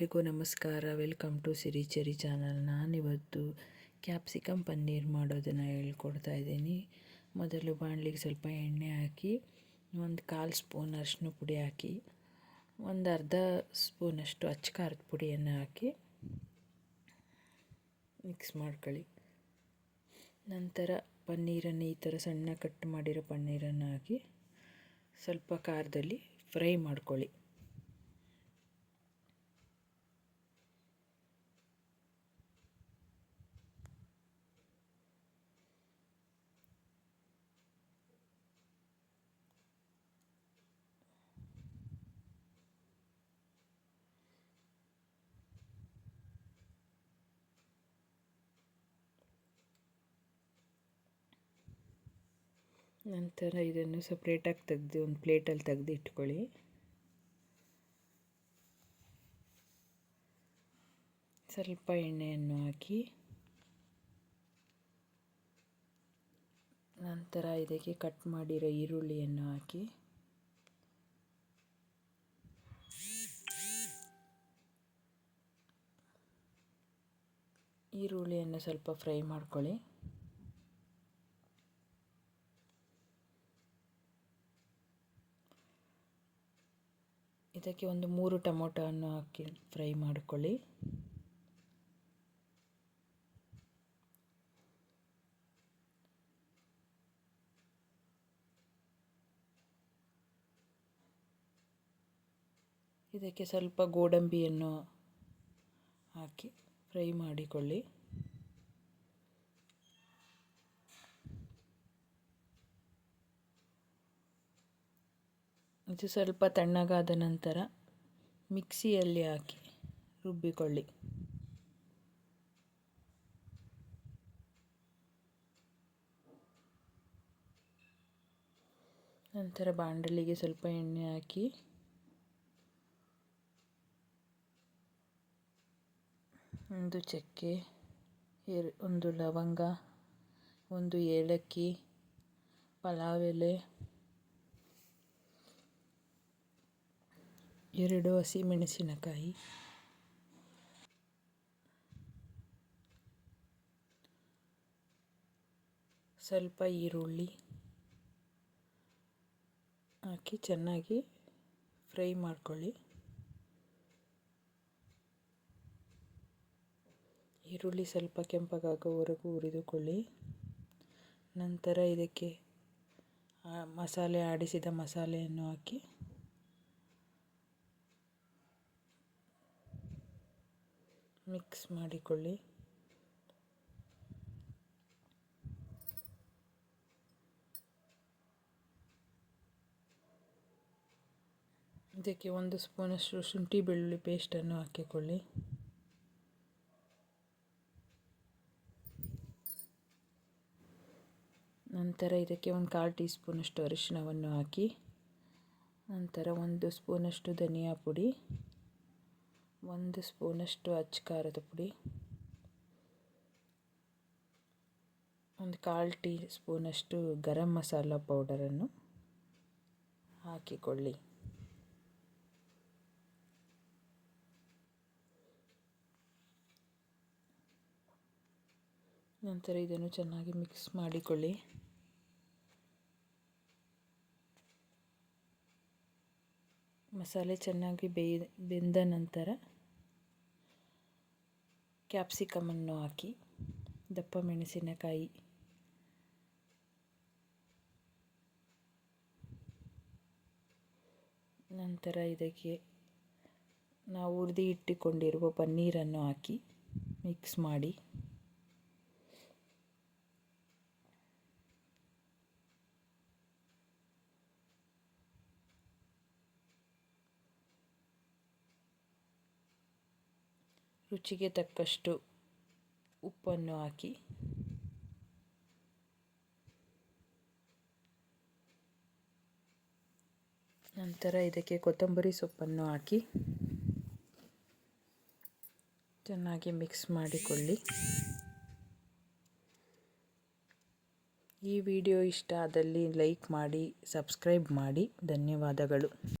ಎಲ್ರಿಗೂ ನಮಸ್ಕಾರ. Welcome to Siri Cheri channel. ನಾನಿವತ್ತು ಕ್ಯಾಪ್ಸಿಕಮ್ ಪನ್ನೀರ್ ಮಾಡೋದನ್ನು ಹೇಳ್ಕೊಡ್ತಾ ಇದ್ದೀನಿ. ಮೊದಲು ಬಾಣಲಿಗೆ ಸ್ವಲ್ಪ ಎಣ್ಣೆ ಹಾಕಿ, ಒಂದು ಕಾಲು ಸ್ಪೂನ್ ಅರಿಶಿನ ಪುಡಿ ಹಾಕಿ, ಒಂದು ಅರ್ಧ ಸ್ಪೂನಷ್ಟು ಅಚ್ಚ ಖಾರದ ಪುಡಿಯನ್ನು ಹಾಕಿ ಮಿಕ್ಸ್ ಮಾಡ್ಕೊಳ್ಳಿ. ನಂತರ ಪನ್ನೀರನ್ನು ಈ ಥರ ಸಣ್ಣ ಕಟ್ ಮಾಡಿರೋ ಪನ್ನೀರನ್ನು ಹಾಕಿ ಸ್ವಲ್ಪ ಖಾರದಲ್ಲಿ ಫ್ರೈ ಮಾಡ್ಕೊಳ್ಳಿ. ನಂತರ ಇದನ್ನು ಸಪ್ರೇಟಾಗಿ ತೆಗೆದು, ಒಂದು ಪ್ಲೇಟಲ್ಲಿ ತೆಗೆದು ಇಟ್ಕೊಳ್ಳಿ. ಸ್ವಲ್ಪ ಎಣ್ಣೆಯನ್ನು ಹಾಕಿ. ನಂತರ ಇದಕ್ಕೆ ಕಟ್ ಮಾಡಿರೋ ಈರುಳ್ಳಿಯನ್ನು ಹಾಕಿ. ಈರುಳ್ಳಿಯನ್ನು ಸ್ವಲ್ಪ ಫ್ರೈ ಮಾಡ್ಕೊಳ್ಳಿ. ಇದಕ್ಕೆ ಒಂದು ಮೂರು ಟೊಮೊಟೊವನ್ನು ಹಾಕಿ ಫ್ರೈ ಮಾಡಿಕೊಳ್ಳಿ. ಇದಕ್ಕೆ ಸ್ವಲ್ಪ ಗೋಡಂಬಿಯನ್ನು ಹಾಕಿ ಫ್ರೈ ಮಾಡಿಕೊಳ್ಳಿ. ಇದು ಸ್ವಲ್ಪ ತಣ್ಣಗಾದ ನಂತರ ಮಿಕ್ಸಿಯಲ್ಲಿ ಹಾಕಿ ರುಬ್ಬಿಕೊಳ್ಳಿ. ನಂತರ ಬಾಂಡಲಿಗೆ ಸ್ವಲ್ಪ ಎಣ್ಣೆ ಹಾಕಿ ಒಂದು ಚಕ್ಕೆ ಒಂದು ಲವಂಗ, ಒಂದು ಏಲಕ್ಕಿ, ಪಲಾವ್ ಎಲೆ ಎರಡು ಹಸಿಮೆಣಸಿನಕಾಯಿ. ಸ್ವಲ್ಪ ಈರುಳ್ಳಿ ಹಾಕಿ ಚೆನ್ನಾಗಿ ಫ್ರೈ ಮಾಡ್ಕೊಳ್ಳಿ. ಈರುಳ್ಳಿ ಸ್ವಲ್ಪ ಕೆಂಪಗಾಗೋವರೆಗೂ ಹುರಿದುಕೊಳ್ಳಿ. ನಂತರ ಇದಕ್ಕೆ ಮಸಾಲೆ, ಆಡಿಸಿದ ಮಸಾಲೆಯನ್ನು ಹಾಕಿ ಮಿಕ್ಸ್ ಮಾಡಿಕೊಳ್ಳಿ. ಇದಕ್ಕೆ ಒಂದು ಸ್ಪೂನಷ್ಟು ಶುಂಠಿ ಬೆಳ್ಳುಳ್ಳಿ ಪೇಸ್ಟನ್ನು ಹಾಕಿಕೊಳ್ಳಿ. ನಂತರ ಇದಕ್ಕೆ ಒಂದು ಕಾಲು ಟೀ ಸ್ಪೂನಷ್ಟು ಅರಿಶಿಣವನ್ನು ಹಾಕಿ, ನಂತರ ಒಂದು ಸ್ಪೂನಷ್ಟು ಧನಿಯಾ ಪುಡಿ. ಒಂದು ಸ್ಪೂನಷ್ಟು ಅಚ್ಚ ಖಾರದ ಪುಡಿ. ಒಂದು ಕಾಲು ಟೀ ಸ್ಪೂನಷ್ಟು ಗರಂ ಮಸಾಲ ಪೌಡರನ್ನು ಹಾಕಿಕೊಳ್ಳಿ. ನಂತರ ಇದನ್ನು ಚೆನ್ನಾಗಿ ಮಿಕ್ಸ್ ಮಾಡಿಕೊಳ್ಳಿ. ಮಸಾಲೆ ಚೆನ್ನಾಗಿ ಬೇಯ, ಬೆಂದ ನಂತರ ಕ್ಯಾಪ್ಸಿಕಮನ್ನು ಹಾಕಿ, ದಪ್ಪ ಮೆಣಸಿನಕಾಯಿ ನಂತರ ಇದಕ್ಕೆ ನಾವು ಹುರಿದು ಇಟ್ಟುಕೊಂಡಿರುವ ಪನ್ನೀರನ್ನು ಹಾಕಿ ಮಿಕ್ಸ್ ಮಾಡಿ. ರುಚಿಗೆ ತಕ್ಕಷ್ಟು ಉಪ್ಪನ್ನು ಹಾಕಿ. ನಂತರ ಇದಕ್ಕೆ ಕೊತ್ತಂಬರಿ ಸೊಪ್ಪನ್ನು ಹಾಕಿ. ಚೆನ್ನಾಗಿ ಮಿಕ್ಸ್ ಮಾಡಿಕೊಳ್ಳಿ. ಈ ವಿಡಿಯೋ ಇಷ್ಟ ಆದಲ್ಲಿ ಲೈಕ್ ಮಾಡಿ, ಸಬ್ಸ್ಕ್ರೈಬ್ ಮಾಡಿ. ಧನ್ಯವಾದಗಳು.